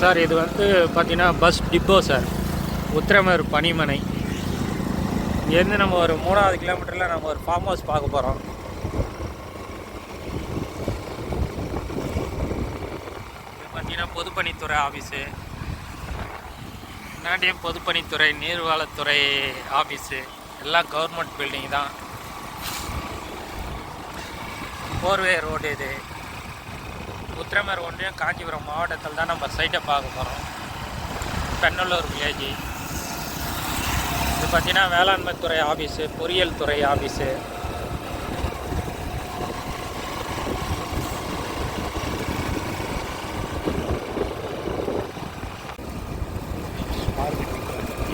Sir இது வந்து பார்த்தீங்கன்னா பஸ் டிப்போ சார். உத்திரமர் பனிமனை. இங்கேருந்து நம்ம ஒரு மூணாவது கிலோமீட்டரில் நம்ம ஒரு ஃபார்ம் ஹவுஸ் பார்க்க போகிறோம் இது பார்த்தீங்கன்னா பொதுப்பணித்துறை ஆஃபீஸு முன்னாடியும் பொதுப்பணித்துறை நீர்வளத்துறை ஆஃபீஸு எல்லாம் கவர்மெண்ட் பில்டிங் தான். ஃபோர்வே ரோடு இது. உத்திரமேர் ஒன்றியம் காஞ்சிபுரம் மாவட்டத்தில் தான் நம்ம சைட்டை பார்க்க போகிறோம் பெண்ணல்லூர் வில்லேஜ் இது பார்த்திங்கன்னா வேளாண்மை துறை ஆஃபீஸு பொறியியல் துறை ஆஃபீஸு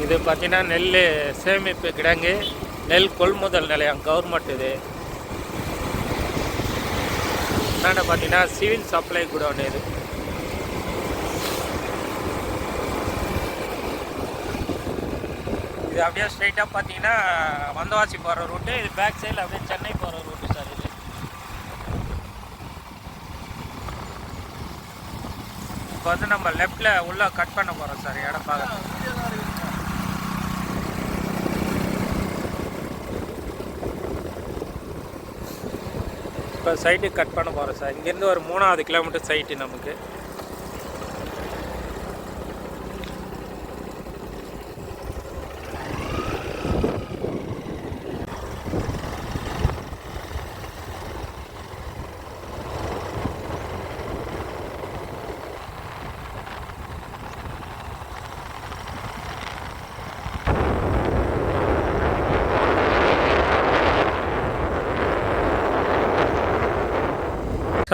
இது பார்த்தீங்கன்னா நெல் சேமிப்பு கிடங்கு நெல் கொள்முதல் நிலையம் கவர்மெண்ட் இது. என்னென்ன பார்த்தீங்கன்னா சிவில் சப்ளை குடோன் இது. இது அப்படியே ஸ்ட்ரைட்டாக பார்த்தீங்கன்னா வந்தவாசி போகிற ரூட்டு இது பேக் சைடில் அப்படியே சென்னை போகிற ரூட்டு சார் இது. இப்போ வந்து நம்ம லெஃப்டில் உள்ளே கட் பண்ண போகிறோம் சார் இடம் பார்க்க. இப்போ சைட்டு கட் பண்ண போகிறோம் சார். இங்கேருந்து ஒரு மூணாவது கிலோமீட்டர் சைட்டு நமக்கு.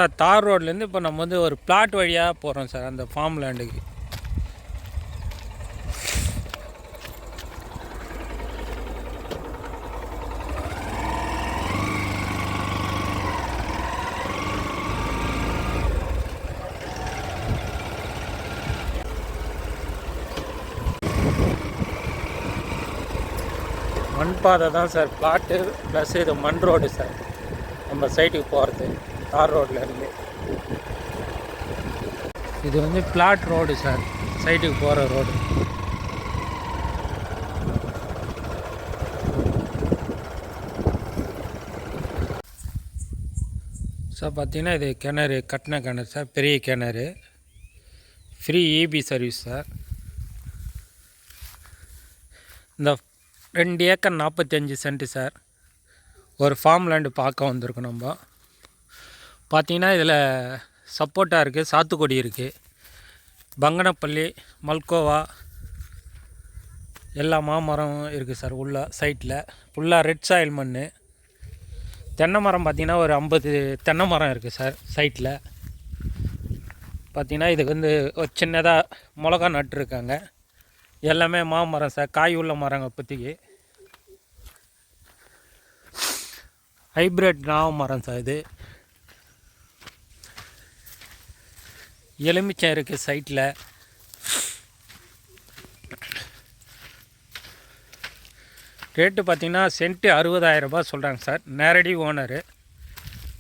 சார் தார் ரோட்லேருந்து இப்போ நம்ம வந்து ஒரு பிளாட் வழியாக போகிறோம் சார் அந்த ஃபார்ம் லேண்டுக்கு மண் பாதை தான் சார் பிளாட்டு ப்ளஸ் இது மண் ரோடு சார் நம்ம சைட்டுக்கு போகிறது தார் ரோட்லேருந்து இது வந்து பிளாட் ரோடு சார் சைட்டுக்கு போகிற ரோடு சார் பார்த்தீங்கன்னா இது கிணறு கட்டின கிணறு சார் பெரிய கிணறு. ஃப்ரீ இபி சர்வீஸ் சார் இந்த ரெண்டு ஏக்கர் நாற்பத்தஞ்சு சென்ட்டு சார் ஒரு ஃபார்ம் லேண்டு பார்க்க வந்திருக்கோம் நம்ம. பார்த்தீங்கன்னா இதில் சப்போட்டா இருக்குது சாத்துக்குடி இருக்குது பங்கனப்பள்ளி மல்கோவா எல்லா மாமரம் இருக்குது சார் உள்ள சைட்டில் ஃபுல்லாக ரெட் சாயில் மண் தென்னை மரம் பார்த்திங்கன்னா ஒரு ஐம்பது தென்னை மரம் இருக்குது சார் சைட்டில் பார்த்திங்கன்னா இதுக்கு வந்து ஒரு சின்னதாக மிளகா நட்டுருக்காங்க எல்லாமே மாமரம் சார் காய் உள்ள மரங்க இப்போதைக்கு. ஹைப்ரிட் நாவ மரம் சார் இது. எலுமிச்சம் இருக்குது சைட்டில் ரேட்டு பார்த்தீங்கன்னா சென்ட்டு அறுபதாயிரம் ரூபாய் சொல்கிறாங்க சார். நேரடி ஓனரு.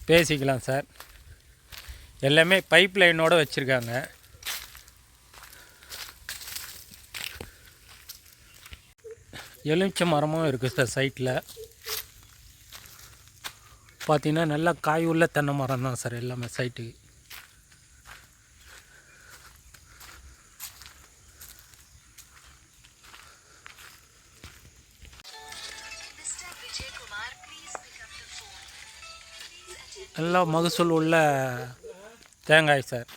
பேசிக்கலாம் சார். எல்லாமே பைப் லைனோடு வச்சுருக்காங்க. எலுமிச்சை மரமும் இருக்குது சார் சைட்டில் பார்த்தீங்கன்னா நல்லா காய் உள்ள தென்னை மரம் தான் சார் எல்லாமே சைட்டுக்கு. நல்லா மகசூல் உள்ள தேங்காய் சார்.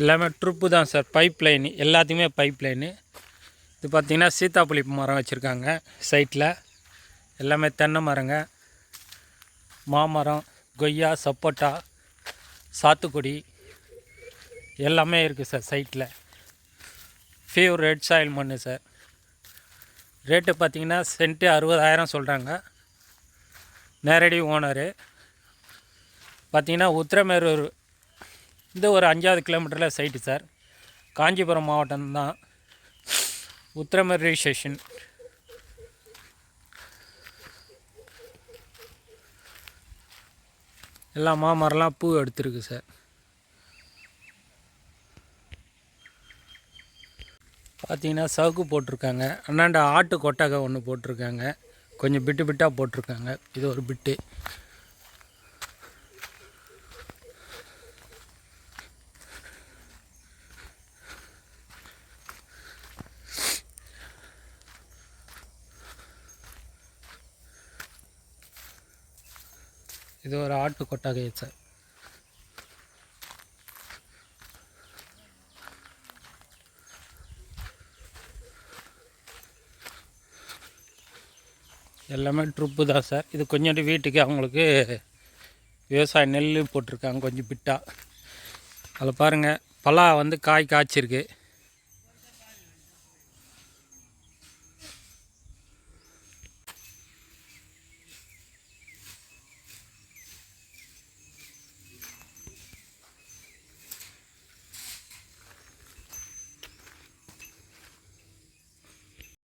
எல்லாமே ட்ரிப்பு தான் சார். பைப் லைனு எல்லாத்தையுமே பைப் லைனு. இது பார்த்திங்கன்னா சீத்தாப்புளி மரம் வச்சுருக்காங்க சைட்டில் எல்லாமே தென்னை மரங்க. மாமரம் கொய்யா சப்போட்டா சாத்துக்குடி. எல்லாமே இருக்குது சார் சைட்டில் ஃபியூர் ரெட் சாயில் மண் சார். ரேட்டு பார்த்தீங்கன்னா சென்ட்டு அறுபதாயிரம் சொல்கிறாங்க. நேரடி ஓனரு. பார்த்திங்கன்னா உத்திரமேரூர் இந்த ஒரு அஞ்சாவது கிலோமீட்டரில் சைட்டு சார். காஞ்சிபுரம் மாவட்டம் தான். உத்திரமேர் ஸ்டேஷன் எல்லா மாமரம்லாம் பூ எடுத்துருக்கு சார். பார்த்தீங்கன்னா சவுக்கு போட்டிருக்காங்க. அண்ணாண்ட ஆட்டு கொட்டகை ஒன்று போட்டிருக்காங்க. கொஞ்சம் பிட்டு பிட்டாக போட்டிருக்காங்க. இது ஒரு பிட்டு. இது ஒரு ஆட்டு கொட்டகை சார். எல்லாமே ட்ரிப்பு தான் சார். இது கொஞ்சோண்டு வீட்டுக்கு அவங்களுக்கு விவசாய நெல் போட்டிருக்காங்க கொஞ்சம் பிட்டா. அதில் பாருங்கள் பலா வந்து காய் காய்ச்சிருக்கு.